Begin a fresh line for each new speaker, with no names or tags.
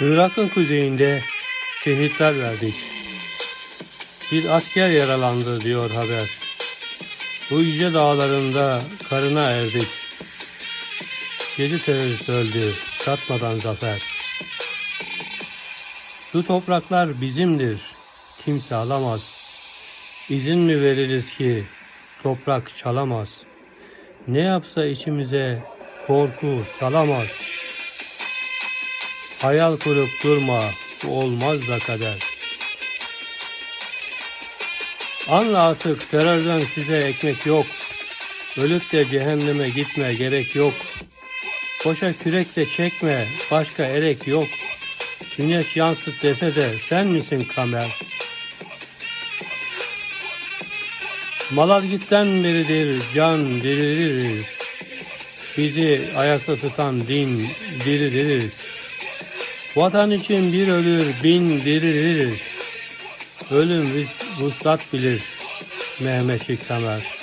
Irak'ın kuzeyinde şehitler verdik. Bir asker yaralandı diyor haber. Bu yüce dağlarında karına erdik. Yedi terörist öldü, katmadan zafer. Şu topraklar bizimdir, kimse alamaz. İzin mi veririz ki toprak çalamaz? Ne yapsa içimize korku salamaz. Hayal kurup durma, bu olmaz da kader. Anla artık terörden size ekmek yok. Ölüp de cehenneme gitme gerek yok. Boşa kürek de çekme, başka erek yok. Güneş yansıt dese de sen misin kamer? Malazgirt'ten beridir can diriliriz. Bizi ayakta tutan din diriliriz. Vatan için bir ölür bin diriliriz. Ölüm vus- vuslat bilir Mehmetçik Kamer.